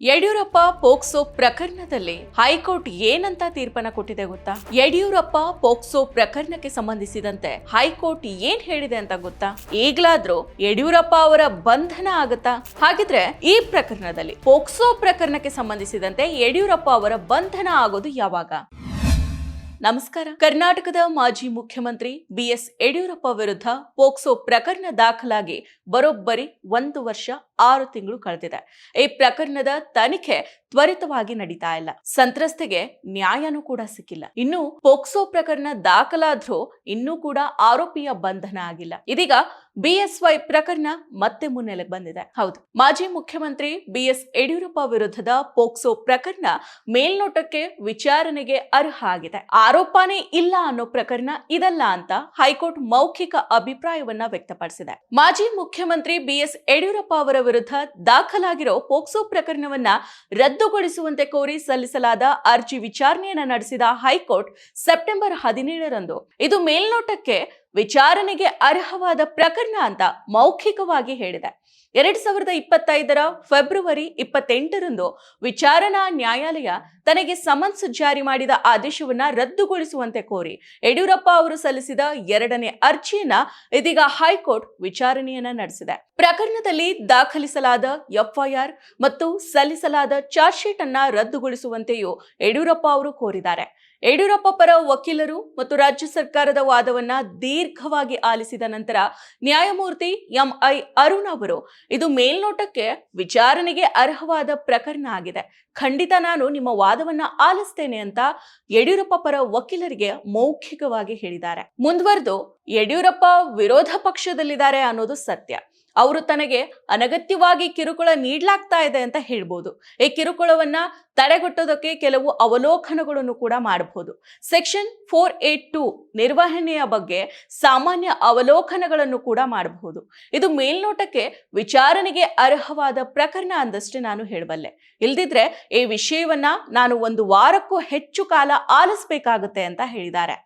Yediyurappa POCSO ಪ್ರಕರಣದಲ್ಲಿ high court ಏನಂತ ತೀರ್ಪನ್ನ ಕೊಟ್ಟಿದೆ ಗೊತ್ತಾ? ಯಡಿಯೂರಪ್ಪ ಪೋಕ್ಸೋ ಪ್ರಕರಣಕ್ಕೆ ಸಂಬಂಧಿಸಿದಂತೆ ಹೈಕೋರ್ಟ್ ಏನ್ ಹೇಳಿದೆ ಅಂತ ಗೊತ್ತಾ? ಈಗ್ಲಾದ್ರೂ ಯಡಿಯೂರಪ್ಪ ಅವರ ಬಂಧನ ಆಗುತ್ತಾ? ಹಾಗಿದ್ರೆ ಈ ಪ್ರಕರಣದಲ್ಲಿ ಪೋಕ್ಸೋ ಪ್ರಕರಣಕ್ಕೆ ಸಂಬಂಧಿಸಿದಂತೆ ಯಡಿಯೂರಪ್ಪ ಅವರ ಬಂಧನ ಆಗೋದು ಯಾವಾಗ? ನಮಸ್ಕಾರ. ಕರ್ನಾಟಕದ ಮಾಜಿ ಮುಖ್ಯಮಂತ್ರಿ ಬಿಎಸ್ ಯಡಿಯೂರಪ್ಪ ವಿರುದ್ಧ ಪೋಕ್ಸೋ ಪ್ರಕರಣ ದಾಖಲಾಗಿ ಬರೋಬ್ಬರಿ ಒಂದು ವರ್ಷ ಆರು ತಿಂಗಳು ಕಳೆದಿದೆ. ಈ ಪ್ರಕರಣದ ತನಿಖೆ ತ್ವರಿತವಾಗಿ ನಡೀತಾ ಇಲ್ಲ. ಸಂತ್ರಸ್ತೆಗೆ ನ್ಯಾಯನೂ ಕೂಡ ಸಿಕ್ಕಿಲ್ಲ. ಇನ್ನು ಪೋಕ್ಸೋ ಪ್ರಕರಣ ದಾಖಲಾದ್ರೂ ಇನ್ನೂ ಕೂಡ ಆರೋಪಿಯ ಬಂಧನ ಆಗಿಲ್ಲ. ಇದೀಗ ಬಿಎಸ್ವೈ ಪ್ರಕರಣ ಮತ್ತೆ ಮುನ್ನೆಲೆಗೆ ಬಂದಿದೆ. ಹೌದು. ಮಾಜಿ ಮುಖ್ಯಮಂತ್ರಿ ಬಿಎಸ್ ಯಡಿಯೂರಪ್ಪ ವಿರುದ್ಧದ ಪೋಕ್ಸೋ ಪ್ರಕರಣ ಮೇಲ್ನೋಟಕ್ಕೆ ವಿಚಾರಣೆಗೆ ಅರ್ಹ ಆಗಿದೆ. ಆರೋಪನೇ ಇಲ್ಲ ಅನ್ನೋ ಪ್ರಕರಣ ಇದಲ್ಲ ಅಂತ ಹೈಕೋರ್ಟ್ ಮೌಖಿಕ ಅಭಿಪ್ರಾಯವನ್ನ ವ್ಯಕ್ತಪಡಿಸಿದೆ. ಮಾಜಿ ಮುಖ್ಯಮಂತ್ರಿ ಬಿಎಸ್ ಯಡಿಯೂರಪ್ಪ ಅವರ ವಿರುದ್ಧ ದಾಖಲಾಗಿರೋ ಪೋಕ್ಸೋ ಪ್ರಕರಣವನ್ನ ರದ್ದುಗೊಳಿಸುವಂತೆ ಕೋರಿ ಸಲ್ಲಿಸಲಾದ ಅರ್ಜಿ ವಿಚಾರಣೆಯನ್ನ ನಡೆಸಿದ ಹೈಕೋರ್ಟ್ ಸೆಪ್ಟೆಂಬರ್ ಹದಿನೇಳರಂದು. ಇದು ಮೇಲ್ನೋಟಕ್ಕೆ ವಿಚಾರಣೆಗೆ ಅರ್ಹವಾದ ಪ್ರಕರಣ ಅಂತ ಮೌಖಿಕವಾಗಿ ಹೇಳಿದೆ. ಎರಡ್ ಸಾವಿರದ ಇಪ್ಪತ್ತೈದರ ಫೆಬ್ರವರಿ ಇಪ್ಪತ್ತೆಂಟರಂದು ವಿಚಾರಣಾ ನ್ಯಾಯಾಲಯ ತನಗೆ ಸಮನ್ಸ್ ಜಾರಿ ಮಾಡಿದ ಆದೇಶವನ್ನ ರದ್ದುಗೊಳಿಸುವಂತೆ ಕೋರಿ ಯಡಿಯೂರಪ್ಪ ಅವರು ಸಲ್ಲಿಸಿದ ಎರಡನೇ ಅರ್ಜಿಯನ್ನ ಇದೀಗ ಹೈಕೋರ್ಟ್ ವಿಚಾರಣೆಯನ್ನ ನಡೆಸಿದೆ. ಪ್ರಕರಣದಲ್ಲಿ ದಾಖಲಿಸಲಾದ ಎಫ್ಐಆರ್ ಮತ್ತು ಸಲ್ಲಿಸಲಾದ ಚಾರ್ಜ್ ಶೀಟ್ ಅನ್ನ ರದ್ದುಗೊಳಿಸುವಂತೆಯೂ ಯಡಿಯೂರಪ್ಪ ಅವರು ಕೋರಿದ್ದಾರೆ. ಯಡಿಯೂರಪ್ಪ ಪರ ವಕೀಲರು ಮತ್ತು ರಾಜ್ಯ ಸರ್ಕಾರದ ವಾದವನ್ನ ದೀರ್ಘವಾಗಿ ಆಲಿಸಿದ ನಂತರ ನ್ಯಾಯಮೂರ್ತಿ ಎಂ ಐ ಅರುಣ್ ಅವರು, ಇದು ಮೇಲ್ನೋಟಕ್ಕೆ ವಿಚಾರಣೆಗೆ ಅರ್ಹವಾದ ಪ್ರಕರಣ ಆಗಿದೆ. ಖಂಡಿತ ನಾನು ನಿಮ್ಮ ವಾದವನ್ನ ಆಲಿಸ್ತೇನೆ ಅಂತ ಯಡಿಯೂರಪ್ಪ ಪರ ವಕೀಲರಿಗೆ ಮೌಖಿಕವಾಗಿ ಹೇಳಿದ್ದಾರೆ. ಮುಂದುವರೆದು, ಯಡಿಯೂರಪ್ಪ ವಿರೋಧ ಪಕ್ಷದಲ್ಲಿದ್ದಾರೆ ಅನ್ನೋದು ಸತ್ಯ. ಅವರು ತನಗೆ ಅನಗತ್ಯವಾಗಿ ಕಿರುಕುಳ ನೀಡಲಾಗ್ತಾ ಇದೆ ಅಂತ ಹೇಳ್ಬೋದು. ಈ ಕಿರುಕುಳವನ್ನ ತಡೆಗಟ್ಟೋದಕ್ಕೆ ಕೆಲವು ಅವಲೋಕನಗಳನ್ನು ಕೂಡ ಮಾಡಬಹುದು ಸೆಕ್ಷನ್ ಫೋರ್ ಏಟ್ ಟು ನಿರ್ವಹಣೆಯ ಬಗ್ಗೆ ಸಾಮಾನ್ಯ ಅವಲೋಕನಗಳನ್ನು ಕೂಡ ಮಾಡಬಹುದು ಇದು ಮೇಲ್ನೋಟಕ್ಕೆ ವಿಚಾರಣೆಗೆ ಅರ್ಹವಾದ ಪ್ರಕರಣ ಅಂದಷ್ಟೇ ನಾನು ಹೇಳಬಲ್ಲೆ. ಇಲ್ದಿದ್ರೆ ಈ ವಿಷಯವನ್ನ ನಾನು ಒಂದು ವಾರಕ್ಕೂ ಹೆಚ್ಚು ಕಾಲ ಆಲಿಸ್ಬೇಕಾಗುತ್ತೆ ಅಂತ ಹೇಳಿದ್ದಾರೆ.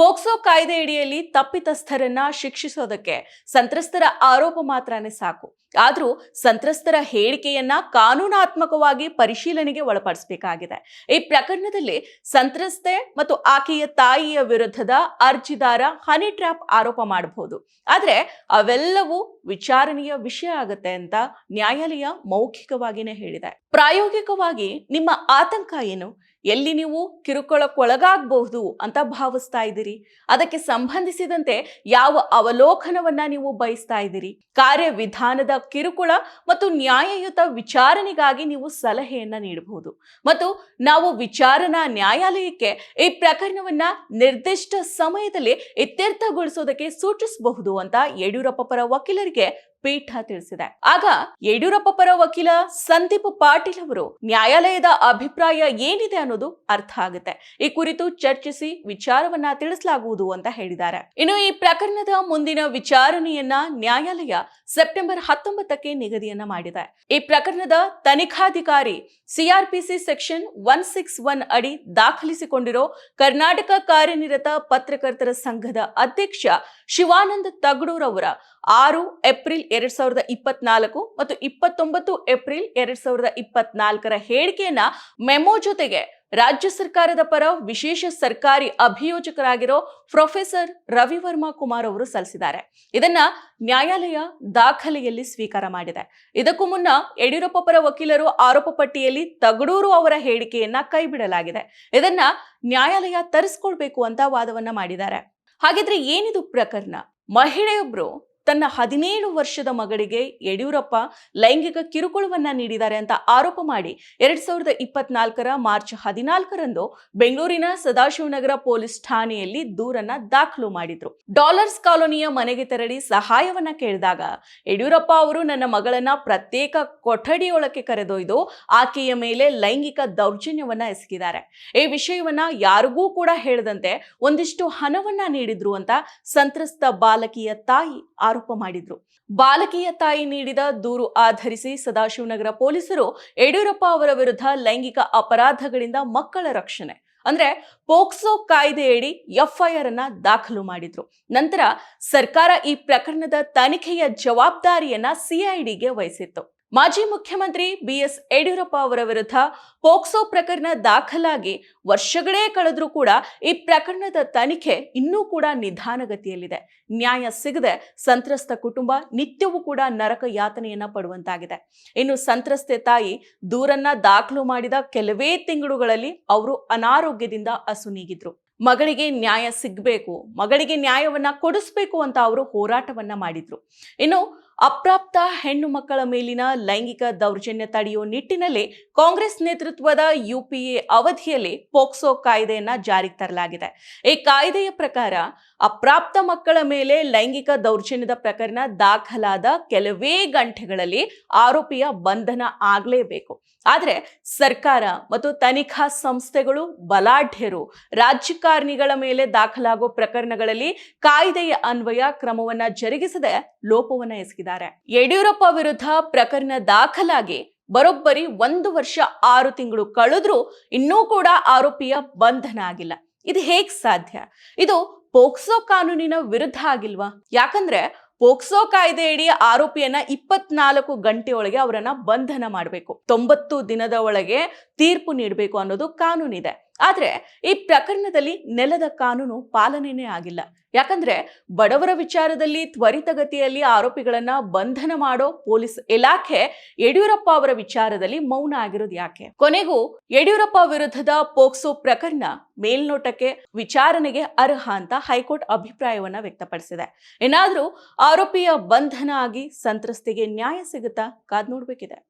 ಪೋಕ್ಸೋ ಕಾಯ್ದೆಯಡಿಯಲ್ಲಿ ತಪ್ಪಿತಸ್ಥರನ್ನ ಶಿಕ್ಷಿಸೋದಕ್ಕೆ ಸಂತ್ರಸ್ತರ ಆರೋಪ ಮಾತ್ರನೇ ಸಾಕು. ಆದ್ರೂ ಸಂತ್ರಸ್ತರ ಹೇಳಿಕೆಯನ್ನ ಕಾನೂನಾತ್ಮಕವಾಗಿ ಪರಿಶೀಲನೆಗೆ ಒಳಪಡಿಸಬೇಕಾಗಿದೆ. ಈ ಪ್ರಕರಣದಲ್ಲಿ ಸಂತ್ರಸ್ತೆ ಮತ್ತು ಆಕೆಯ ತಾಯಿಯ ವಿರುದ್ಧದ ಅರ್ಜಿದಾರ ಹನಿ ಟ್ರ್ಯಾಪ್ ಆರೋಪ ಮಾಡಬಹುದು. ಆದ್ರೆ ಅವೆಲ್ಲವೂ ವಿಚಾರಣೆಯ ವಿಷಯ ಆಗುತ್ತೆ ಅಂತ ನ್ಯಾಯಾಲಯ ಮೌಖಿಕವಾಗಿನೇ ಹೇಳಿದೆ. ಪ್ರಾಯೋಗಿಕವಾಗಿ ನಿಮ್ಮ ಆತಂಕ ಏನು? ಎಲ್ಲಿ ನೀವು ಕಿರುಕುಳಕ್ಕೊಳಗಾಗಬಹುದು ಅಂತ ಭಾವಿಸ್ತಾ ಇದ್ದೀರಿ? ಅದಕ್ಕೆ ಸಂಬಂಧಿಸಿದಂತೆ ಯಾವ ಅವಲೋಕನವನ್ನ ನೀವು ಬಯಸ್ತಾ ಇದ್ದೀರಿ? ಕಾರ್ಯವಿಧಾನದ ಕಿರುಕುಳ ಮತ್ತು ನ್ಯಾಯಯುತ ವಿಚಾರಣೆಗಾಗಿ ನೀವು ಸಲಹೆಯನ್ನ ನೀಡಬಹುದು. ಮತ್ತು ನಾವು ವಿಚಾರಣಾ ನ್ಯಾಯಾಲಯಕ್ಕೆ ಈ ಪ್ರಕರಣವನ್ನ ನಿರ್ದಿಷ್ಟ ಸಮಯದಲ್ಲಿ ಇತ್ಯರ್ಥಗೊಳಿಸೋದಕ್ಕೆ ಸೂಚಿಸಬಹುದು ಅಂತ ಯಡಿಯೂರಪ್ಪ ಪರ ವಕೀಲರಿಗೆ ಪೀಠ ತಿಳಿಸಿದೆ. ಆಗ ಯಡಿಯೂರಪ್ಪ ಪರ ವಕೀಲ ಸಂದೀಪ್ ಪಾಟೀಲ್ ಅವರು ನ್ಯಾಯಾಲಯದ ಅಭಿಪ್ರಾಯ ಏನಿದೆ ಅನ್ನೋದು ಅರ್ಥ ಆಗುತ್ತೆ. ಈ ಕುರಿತು ಚರ್ಚಿಸಿ ವಿಚಾರವನ್ನ ತಿಳಿಸಲಾಗುವುದು ಅಂತ ಹೇಳಿದ್ದಾರೆ. ಇನ್ನು ಈ ಪ್ರಕರಣದ ಮುಂದಿನ ವಿಚಾರಣೆಯನ್ನ ನ್ಯಾಯಾಲಯ ಸೆಪ್ಟೆಂಬರ್ ಹತ್ತೊಂಬತ್ತಕ್ಕೆ ನಿಗದಿಯನ್ನ ಮಾಡಿದೆ. ಈ ಪ್ರಕರಣದ ತನಿಖಾಧಿಕಾರಿ CRPC section one six one ಅಡಿ ದಾಖಲಿಸಿಕೊಂಡಿರೋ ಕರ್ನಾಟಕ ಕಾರ್ಯನಿರತ ಪತ್ರಕರ್ತರ ಸಂಘದ ಅಧ್ಯಕ್ಷ ಶಿವಾನಂದ ತಗಡೂರ್ ಅವರ ಆರು ಏಪ್ರಿಲ್ ಎರಡ್ ಸಾವಿರದ ಇಪ್ಪತ್ನಾಲ್ಕು ಮತ್ತು ಇಪ್ಪತ್ತೊಂಬತ್ತು ಏಪ್ರಿಲ್ ಎರಡ್ ಸಾವಿರದ ಇಪ್ಪತ್ನಾಲ್ಕರ ಹೇಳಿಕೆಯನ್ನ ಮೆಮೊ ಜೊತೆಗೆ ರಾಜ್ಯ ಸರ್ಕಾರದ ಪರ ವಿಶೇಷ ಸರ್ಕಾರಿ ಅಭಿಯೋಜಕರಾಗಿರೋ ಪ್ರೊಫೆಸರ್ ರವಿವರ್ಮ ಕುಮಾರ್ ಅವರು ಸಲ್ಲಿಸಿದ್ದಾರೆ. ಇದನ್ನ ನ್ಯಾಯಾಲಯ ದಾಖಲೆಯಲ್ಲಿ ಸ್ವೀಕಾರ ಮಾಡಿದೆ. ಇದಕ್ಕೂ ಮುನ್ನ ಯಡಿಯೂರಪ್ಪ ಪರ ವಕೀಲರು ಆರೋಪ ಪಟ್ಟಿಯಲ್ಲಿ ತಗಡೂರು ಅವರ ಹೇಳಿಕೆಯನ್ನ ಕೈಬಿಡಲಾಗಿದೆ. ಇದನ್ನ ನ್ಯಾಯಾಲಯ ತರಿಸ್ಕೊಳ್ಬೇಕು ಅಂತ ವಾದವನ್ನ ಮಾಡಿದ್ದಾರೆ. ಹಾಗಿದ್ರೆ ಏನಿದು ಪ್ರಕರಣ? ಮಹಿಳೆಯೊಬ್ರು ತನ್ನ ಹದಿನೇಳು ವರ್ಷದ ಮಗಳಿಗೆ ಯಡಿಯೂರಪ್ಪ ಲೈಂಗಿಕ ಕಿರುಕುಳವನ್ನ ನೀಡಿದ್ದಾರೆ ಅಂತ ಆರೋಪ ಮಾಡಿ ಎರಡ್ ಸಾವಿರದ ಇಪ್ಪತ್ನಾಲ್ಕರ ಮಾರ್ಚ್ ಹದಿನಾಲ್ಕರಂದು ಬೆಂಗಳೂರಿನ ಸದಾಶಿವನಗರ ಪೊಲೀಸ್ ಠಾಣೆಯಲ್ಲಿ ದೂರನ್ನ ದಾಖಲು ಮಾಡಿದ್ರು. ಡಾಲರ್ಸ್ ಕಾಲೋನಿಯ ಮನೆಗೆ ತೆರಳಿ ಸಹಾಯವನ್ನ ಕೇಳಿದಾಗ ಯಡಿಯೂರಪ್ಪ ಅವರು ನನ್ನ ಮಗಳನ್ನ ಪ್ರತ್ಯೇಕ ಕೊಠಡಿಯೊಳಕ್ಕೆ ಕರೆದೊಯ್ದು ಆಕೆಯ ಮೇಲೆ ಲೈಂಗಿಕ ದೌರ್ಜನ್ಯವನ್ನ ಎಸಗಿದ್ದಾರೆ. ಈ ವಿಷಯವನ್ನ ಯಾರಿಗೂ ಕೂಡ ಹೇಳದಂತೆ ಒಂದಿಷ್ಟು ಹಣವನ್ನ ನೀಡಿದ್ರು ಅಂತ ಸಂತ್ರಸ್ತ ಬಾಲಕಿಯ ತಾಯಿ ಆರೋಪ ಮಾಡಿದ್ರು. ಬಾಲಕಿಯ ತಾಯಿ ನೀಡಿದ ದೂರು ಆಧರಿಸಿ ಸದಾಶಿವನಗರ ಪೊಲೀಸರು ಯಡಿಯೂರಪ್ಪ ಅವರ ವಿರುದ್ಧ ಲೈಂಗಿಕ ಅಪರಾಧಗಳಿಂದ ಮಕ್ಕಳ ರಕ್ಷಣೆ, ಅಂದ್ರೆ ಪೋಕ್ಸೋ ಕಾಯ್ದೆಯಡಿ ಎಫ್ಐಆರ್ ಅನ್ನ ದಾಖಲು ಮಾಡಿದ್ರು. ನಂತರ ಸರ್ಕಾರ ಈ ಪ್ರಕರಣದ ತನಿಖೆಯ ಜವಾಬ್ದಾರಿಯನ್ನ ಸಿಐಡಿಗೆ ವಹಿಸಿತ್ತು. ಮಾಜಿ ಮುಖ್ಯಮಂತ್ರಿ ಬಿಎಸ್ ಯಡಿಯೂರಪ್ಪ ಅವರ ವಿರುದ್ಧ ಪೋಕ್ಸೋ ಪ್ರಕರಣ ದಾಖಲಾಗಿ ವರ್ಷಗಳೇ ಕಳೆದ್ರೂ ಕೂಡ ಈ ಪ್ರಕರಣದ ತನಿಖೆ ಇನ್ನೂ ಕೂಡ ನಿಧಾನಗತಿಯಲ್ಲಿದೆ. ನ್ಯಾಯ ಸಿಗದೆ ಸಂತ್ರಸ್ತ ಕುಟುಂಬ ನಿತ್ಯವೂ ಕೂಡ ನರಕ ಯಾತನೆಯನ್ನ ಪಡುವಂತಾಗಿದೆ. ಇನ್ನು ಸಂತ್ರಸ್ತೆ ತಾಯಿ ದೂರನ್ನ ದಾಖಲು ಮಾಡಿದ ಕೆಲವೇ ತಿಂಗಳುಗಳಲ್ಲಿ ಅವರು ಅನಾರೋಗ್ಯದಿಂದ ಅಸುನೀಗಿದ್ರು ಮಗಳಿಗೆ ನ್ಯಾಯ ಸಿಗಬೇಕು, ಮಗಳಿಗೆ ನ್ಯಾಯವನ್ನ ಕೊಡಿಸ್ಬೇಕು ಅಂತ ಅವರು ಹೋರಾಟವನ್ನ ಮಾಡಿದ್ರು. ಇನ್ನು ಅಪ್ರಾಪ್ತ ಹೆಣ್ಣು ಮಕ್ಕಳ ಮೇಲಿನ ಲೈಂಗಿಕ ದೌರ್ಜನ್ಯ ತಡೆಯುವ ನಿಟ್ಟಿನಲ್ಲಿ ಕಾಂಗ್ರೆಸ್ ನೇತೃತ್ವದ ಯುಪಿಎ ಅವಧಿಯಲ್ಲಿ ಪೋಕ್ಸೋ ಕಾಯ್ದೆಯನ್ನ ಜಾರಿಗೆ ತರಲಾಗಿದೆ. ಈ ಕಾಯ್ದೆಯ ಪ್ರಕಾರ ಅಪ್ರಾಪ್ತ ಮಕ್ಕಳ ಮೇಲೆ ಲೈಂಗಿಕ ದೌರ್ಜನ್ಯದ ಪ್ರಕರಣ ದಾಖಲಾದ ಕೆಲವೇ ಗಂಟೆಗಳಲ್ಲಿ ಆರೋಪಿಯ ಬಂಧನ ಆಗಲೇಬೇಕು. ಆದರೆ ಸರ್ಕಾರ ಮತ್ತು ತನಿಖಾ ಸಂಸ್ಥೆಗಳು ಬಲಾಢ್ಯರು, ರಾಜಕಾರಣಿಗಳ ಮೇಲೆ ದಾಖಲಾಗುವ ಪ್ರಕರಣಗಳಲ್ಲಿ ಕಾಯ್ದೆಯ ಅನ್ವಯ ಕ್ರಮವನ್ನ ಜರುಗಿಸದೆ ಲೋಪವನ್ನ ಎಸಗಿದ್ದಾರೆ. ಯಡಿಯೂರಪ್ಪ ವಿರುದ್ಧ ಪ್ರಕರಣ ದಾಖಲಾಗಿ ಬರೋಬ್ಬರಿ ಒಂದು ವರ್ಷ ಆರು ತಿಂಗಳು ಕಳೆದ್ರೂ ಇನ್ನೂ ಕೂಡ ಆರೋಪಿಯ ಬಂಧನ ಆಗಿಲ್ಲ. ಇದು ಹೇಗ್ ಸಾಧ್ಯ? ಇದು ಪೋಕ್ಸೋ ಕಾನೂನಿನ ವಿರುದ್ಧ ಆಗಿಲ್ವಾ? ಯಾಕಂದ್ರೆ ಪೋಕ್ಸೋ ಕಾಯ್ದೆಯಡಿ ಆರೋಪಿಯನ್ನ ಇಪ್ಪತ್ನಾಲ್ಕು ಗಂಟೆ ಒಳಗೆ ಅವರನ್ನ ಬಂಧನ ಮಾಡಬೇಕು. ತೊಂಬತ್ತು ದಿನದ ಒಳಗೆ ತೀರ್ಪು ನೀಡಬೇಕು ಅನ್ನೋದು ಕಾನೂನಿದೆ. ಆದ್ರೆ ಈ ಪ್ರಕರಣದಲ್ಲಿ ನೆಲದ ಕಾನೂನು ಪಾಲನೆನೇ ಆಗಿಲ್ಲ. ಯಾಕಂದ್ರೆ ಬಡವರ ವಿಚಾರದಲ್ಲಿ, ತ್ವರಿತಗತಿಯಲ್ಲಿ ಆರೋಪಿಗಳನ್ನ ಬಂಧನ ಮಾಡೋ ಪೊಲೀಸ್ ಇಲಾಖೆ ಯಡಿಯೂರಪ್ಪ ಅವರ ವಿಚಾರದಲ್ಲಿ ಮೌನ ಆಗಿರೋದು ಯಾಕೆ? ಕೊನೆಗೂ ಯಡಿಯೂರಪ್ಪ ವಿರುದ್ಧದ ಪೋಕ್ಸೋ ಪ್ರಕರಣ ಮೇಲ್ನೋಟಕ್ಕೆ ವಿಚಾರಣೆಗೆ ಅರ್ಹ ಅಂತ ಹೈಕೋರ್ಟ್ ಅಭಿಪ್ರಾಯವನ್ನ ವ್ಯಕ್ತಪಡಿಸಿದೆ. ಏನಾದ್ರೂ ಆರೋಪಿಯ ಬಂಧನ ಆಗಿ ಸಂತ್ರಸ್ತೆಗೆ ನ್ಯಾಯ ಸಿಗುತ್ತಾ? ಕಾದ್ ನೋಡ್ಬೇಕಿದೆ.